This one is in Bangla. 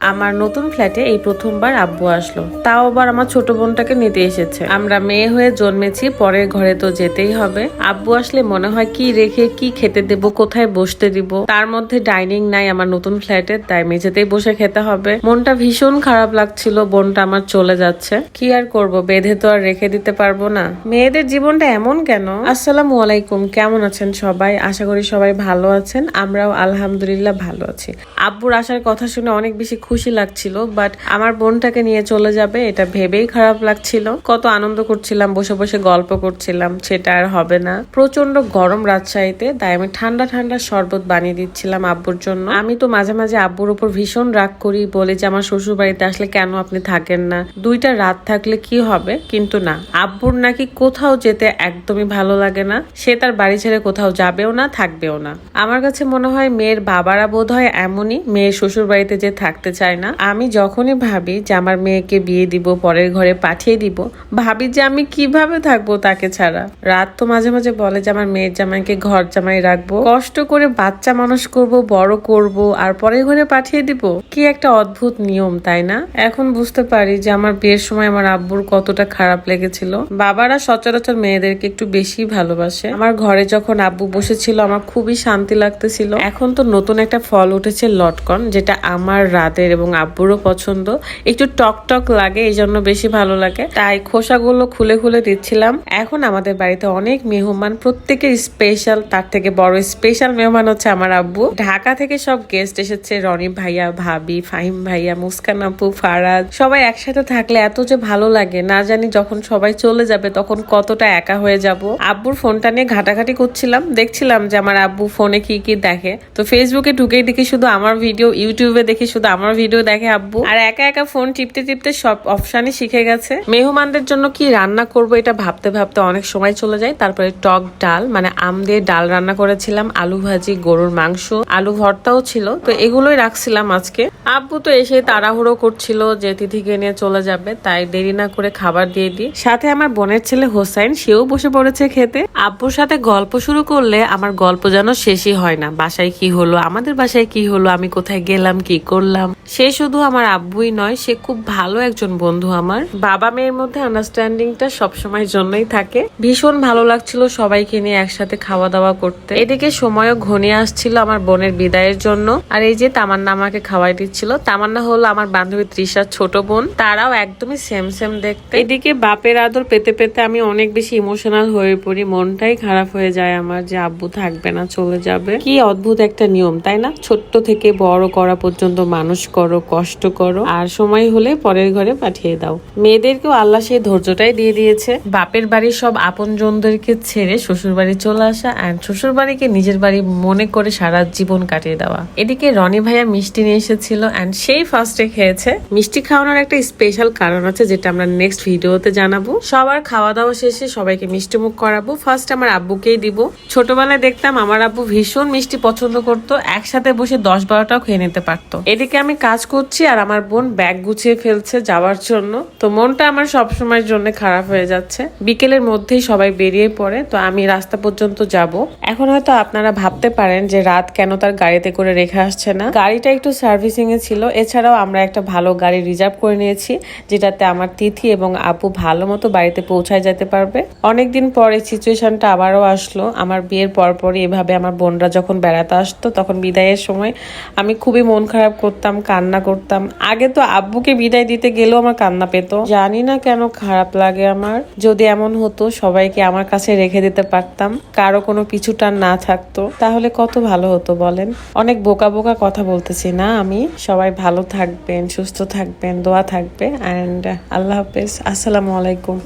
আমার নতুন ফ্ল্যাটে এই প্রথমবার আব্বু আসলো। তাও আবার আমার ছোট বোনটাকে নিতে এসেছে। আমরা মেয়ে হয়ে জন্মেছি, পরের ঘরে তো যেতেই হবে। আব্বু আসলে মনে হয়, কি রেখে কি খেতে দেব, কোথায় বসতে দিব? তার মধ্যে ডাইনিং নাই আমার নতুন ফ্ল্যাটে, তাই মেঝেতেই বসে খেতে হবে। মনটা ভীষণ খারাপ লাগছিল, বোনটা আমার চলে যাচ্ছে। কি আর করব, বেঁধে তো আর রেখে দিতে পারব না। মেয়েদের জীবনটা এমন কেন? আসসালামু আলাইকুম, কেমন আছেন সবাই? আশা করি সবাই ভালো আছেন, আমরাও আলহামদুলিল্লাহ ভালো আছি। আব্বুর আসার কথা শুনে অনেক বেশি খুশি লাগছিল বাট আমার বোনটাকে নিয়ে চলে যাবে এটা ভেবেই খারাপ লাগছিল। কত আনন্দ করছিলাম, বসে বসে গল্প করছিলাম, সেটা আর হবে না। প্রচণ্ড গরম রাজশাহীতে, তাই আমি ঠান্ডা ঠান্ডা শরবত বানিয়ে দিচ্ছিলাম আব্বুর জন্য। আমি তো মাঝে মাঝে আব্বুর উপর ভীষণ রাগ করি, বলে যে আমার শ্বশুর বাড়িতে আসলে কেন আপনি থাকেন না? দুইটা রাত থাকলে কি হবে? কিন্তু না, আব্বুর নাকি কোথাও যেতে একদমই ভালো লাগে না। সে তার বাড়ি ছেড়ে কোথাও যাবেও না, থাকবেও না। আমার কাছে মনে হয় মেয়ের বাবারা বোধ হয় এমনই, মেয়ের শ্বশুর বাড়িতে যে থাকতে চায় না। আমি যখনই ভাবি যে আমার মেয়েকে বিয়ে দিব, পরের ঘরে পাঠিয়ে দিব, ভাবি যে আমি কীভাবে থাকব তাকে ছাড়া। রাত তো মাঝে মাঝে বলে যে আমার মেয়ের জামাইকে ঘর জামাই রাখব। কষ্ট করে বাচ্চা মানুষ করব, বড় করব, আর পরের ঘরে পাঠিয়ে দিব। কি একটা অদ্ভুত নিয়ম, তাই না? এখন বুঝতে পারি যে আমার বিয়ের সময় আমার আব্বুর কতটা খারাপ লেগেছিল। বাবারা সচরাচর মেয়েদেরকে একটু বেশি ভালোবাসে। আমার ঘরে যখন আব্বু বসেছিল, আমার খুবই শান্তি লাগতেছিল। এখন তো নতুন একটা ফল উঠেছে লটকন, যেটা আমার রাতের এবং আব্বুরও পছন্দ। একটু টক টক লাগে এই জন্য বেশি ভালো লাগে। তাই খোসাগুলো খুলে খুলে দিচ্ছিলাম। এখন আমাদের বাড়িতে অনেক মেহমান প্রত্যেকের স্পেশাল তার থেকে বড় স্পেশাল মেহমান হচ্ছে আমার আব্বু। ঢাকা থেকে সব গেস্ট এসেছে, রনি ভাইয়া, ভাবি, ফাহিম ভাইয়া, মুস্কান আপু, ফারাজ। সবাই একসাথে থাকলে এত যে ভালো লাগে, না জানি যখন সবাই চলে যাবে তখন কতটা একা হয়ে যাব। আব্বুর ফোনটা নিয়ে ঘাটাঘাটি করছিলাম, দেখছিলাম যে আমার আব্বু ফোনে কি কি দেখে। তো ফেসবুকে ঢুকেই দেখি শুধু আমার ভিডিও ইউটিউবে দেখি শুধু আমার ভিডিও দেখে আব্বু। আর একা একা ফোন টিপতে টিপতে সব অপশানই শিখে গেছে। মেহমানদের জন্য কি রান্না করব এটা ভাবতে ভাবতে অনেক সময় চলে যায়। তারপরে টক ডাল মানে আম দিয়ে ডাল রান্না করেছিলাম, আলু ভাজি, গরুর মাংস, আলু ভর্তাও ছিল। তো এগুলোই রাখছিলাম আজকে। আব্বু তো এসে তাড়াহুড়ো করছিল যে তিথিকে নিয়ে চলে যাবে, তাই দেরি না করে খাবার দিয়ে দিই। সাথে আমার বোনের ছেলে হোসাইন, সেও বসে পড়েছে খেতে। আব্বুর সাথে গল্প শুরু করলে আমার গল্প যেন শেষই হয় না। বাসায় কি হলো? আমাদের বাসায় কি হলো? আমি কোথায় গেলাম? কি করলাম? সে শুধু আমার আব্বুই নয়, সে খুব ভালো একজন বন্ধু আমার। বাবা মেয়ের মধ্যে আন্ডারস্ট্যান্ডিংটা সবসময় জন্যই থাকে। ভীষণ ভালো লাগছিল সবাইকে নিয়ে একসাথে খাওয়া দাওয়া করতে। এদিকে সময়ও ঘনিয়ে আসছিল আমার বোনের বিদায়ের জন্য। আর এই যে তামান্না আমাকে খাওয়াই দিচ্ছিল। তামান্না হলো আমার বান্ধবী তৃষার ছোট বোন। তারাও একদমই সেম সেম দেখতে। এদিকে বাপের আদর পেতে পেতে আমি অনেক বেশি ইমোশনাল হয়ে পড়ি। মনটাই খারাপ হয়ে যায় আমার যে আব্বু থাকবে না, চলে যাবে। কি অদ্ভুত একটা নিয়ম, তাই না? ছোট্ট থেকে বড় করা পর্যন্ত মানুষ করো কষ্ট করো আর সময় হলে পরের ঘরে পাঠিয়ে দাও। মেয়েদেরকেও আল্লাহ সেই ধৈর্যটাই দিয়ে দিয়েছে। বাপের বাড়ির সব আপন জনদেরকে ছেড়ে শ্বশুর বাড়ি চলে আসা অ্যান্ড শ্বশুর বাড়িকে নিজের বাড়ি মনে করে সারা জীবন কাটিয়ে দেওয়া। এদিকে রনি ভাইয়া মিষ্টি নিয়ে এসেছিল অ্যান্ড সেই ফার্স্টে খেয়েছে। মিষ্টি খাওয়ানোর একটা স্পেশাল কারণ আছে যেটা আমরা নেক্সট ভিডিওতে জানাব। সবার খাওয়া দাওয়া শেষে সবাইকে মিষ্টি মুখ করাবো। ফার্স্ট আমার আব্বুকেই দিব। ছোটবেলায় দেখতাম আমার আব্বু ভীষণ মিষ্টি পছন্দ করতো একসাথে বসে দশ বারোটাও খেয়ে নিতে পারতো। এদিকে আমি কাজ করছি আর আমার বোন ব্যাগ গুছিয়ে ফেলছে যাওয়ার জন্য। তো মনটা আমার সবসময়ের জন্য খারাপ হয়ে যাচ্ছে। বিকেলের মধ্যেই সবাই বেরিয়ে পড়ে, তো আমি রাস্তা পর্যন্ত যাব। এখন হয়তো আপনারা ভাবতে পারেন যে রাত কেন তার গাড়িতে করে রেখে আসছে না। গাড়িটা একটু সার্ভিসিং এ ছিল, এছাড়াও আমরা একটা ভালো গাড়ি রিজার্ভ করে নিয়েছি, যেটাতে আমার তিথি এবং আপু ভালো মতো বাড়িতে পৌঁছায় যেতে পারবে। অনেকদিন পরে সিচুয়েশনটা আবারও আসলো। আমার বিয়ের পরপরই এভাবে আমার বোনরা যখন বেড়াতে আসতো, তখন বিদায়ের সময় আমি খুবই মন খারাপ করতাম কান্না করতাম। আগে তো আব্বুকে বিদায় দিতে গেলেও আমার কান্না পেতো। জানি না কেন খারাপ লাগে আমার। যদি এমন হতো, সবাইকে আমার কাছে রেখে দিতে পারতাম। কারও কোনো পিছুটান না থাকতো। তাহলে কত ভালো হতো বলেন? অনেক বোকা বোকা কথা বলতেছি না আমি। সবাই ভালো থাকবেন, সুস্থ থাকবেন, দোয়া থাকবে। অ্যান্ড আল্লাহ হাফেজ। আসসালামু আলাইকুম।